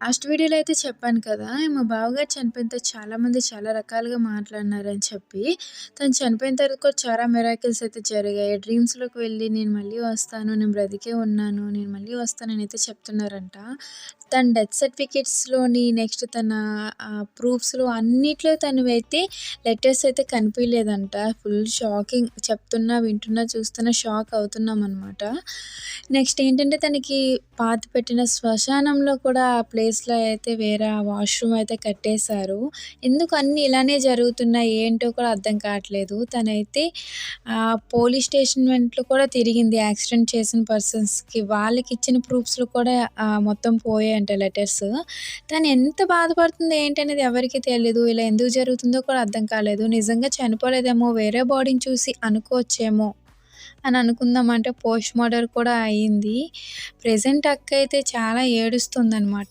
Last వీడియోలో అయితే చెప్పాను కదా! మా బావగారు చనిపోయిన చాలామంది చాలా రకాలుగా మాట్లాడినారని చెప్పి. తను చనిపోయిన తర్వాత కూడా చాలా మెరాకిల్స్ అయితే జరిగాయి. డ్రీమ్స్‌లోకి వెళ్ళి నేను మళ్ళీ వస్తాను. నేను బ్రతికే ఉన్నాను. నేను మళ్ళీ వస్తానని అయితే చెప్తున్నారంట. తన డెత్ సర్టిఫికేట్స్‌లోని నెక్స్ట్ తన ప్రూఫ్స్‌లో అన్నిట్లో తనవైతే లెటర్స్ అయితే కనిపించలేదంట ఫుల్ షాకింగ్ చెప్తున్నా, వింటున్నా, చూస్తున్నా షాక్ అవుతున్నాం అనమాట నెక్స్ట్ ఏంటంటే తనకి పాతిపెట్టిన శ్మశానంలో కూడా ఆ ప్లేస్ ప్లేస్‌లో అయితే వేరే వాష్‌రూమ్ అయితే కట్టేశారు. ఎందుకు అన్నీ ఇలానే జరుగుతున్నాయి ఏంటో కూడా అర్థం కావట్లేదు. తనైతే పోలీస్ స్టేషన్ వెంట్లో కూడా తిరిగింది యాక్సిడెంట్ చేసిన పర్సన్స్‌కి. వాళ్ళకి ఇచ్చిన ప్రూఫ్స్‌లో కూడా మొత్తం పోయాయంట లెటర్స్. తను ఎంత బాధపడుతుందో ఏంటనేది ఎవరికీ తెలియదు ఇలా ఎందుకు జరుగుతుందో కూడా అర్థం కాలేదు. నిజంగా చనిపోలేదేమో వేరే బాడీని చూసి అనుకోవచ్చేమో అని అనుకుందామంటే పోస్ట్ మార్టర్ కూడా అయింది. ప్రజెంట్ అక్క అయితే చాలా ఏడుస్తుందనమాట.